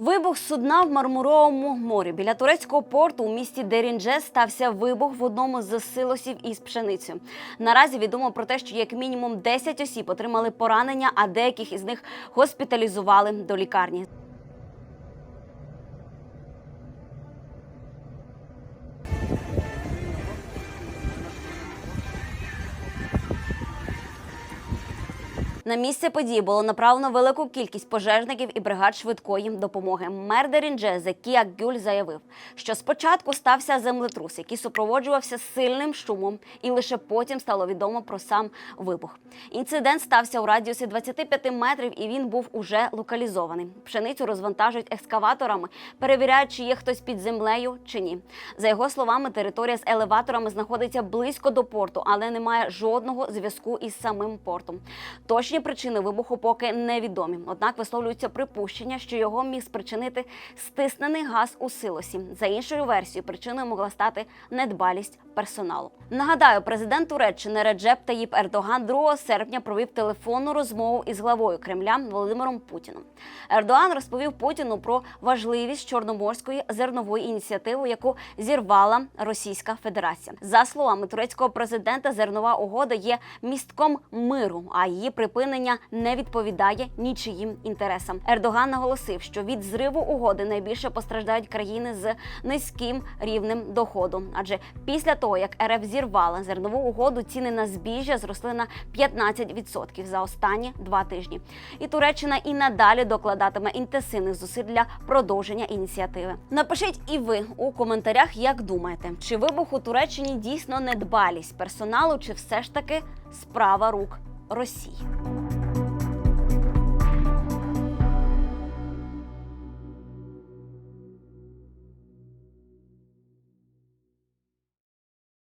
Вибух судна в Мармуровому морі біля турецького порту у місті Деріндже стався вибух в одному з силосів із пшеницею. Наразі відомо про те, що як мінімум 10 осіб отримали поранення, а деяких із них госпіталізували до лікарні. На місце події було направлено велику кількість пожежників і бригад швидкої допомоги. Мер Дерінджезе Кіак Гюль заявив, що спочатку стався землетрус, який супроводжувався сильним шумом, і лише потім стало відомо про сам вибух. Інцидент стався у радіусі 25 метрів, і він був уже локалізований. Пшеницю розвантажують екскаваторами, перевіряють, чи є хтось під землею чи ні. За його словами, територія з елеваторами знаходиться близько до порту, але немає жодного зв'язку із самим портом. Точні причини вибуху поки невідомі. Однак висловлюються припущення, що його міг спричинити стиснений газ у силосі. За іншою версією, причиною могла стати недбалість персоналу. Нагадаю, президент Туреччини Реджеп Таїп Ердоган 2 серпня провів телефонну розмову із главою Кремля Володимиром Путіном. Ердоган розповів Путіну про важливість чорноморської зернової ініціативи, яку зірвала Російська Федерація. За словами турецького президента, зернова угода є містком миру, а її припинення не відповідає нічиїм інтересам. Ердоган наголосив, що від зриву угоди найбільше постраждають країни з низьким рівнем доходу. Адже після того, як РФ зірвала зернову угоду, ціни на збіжжя зросли на 15% за останні два тижні. І Туреччина і надалі докладатиме інтенсивних зусиль для продовження ініціативи. Напишіть і ви у коментарях, як думаєте, чи вибух у Туреччині дійсно недбалість персоналу, чи все ж таки справа рук Росії.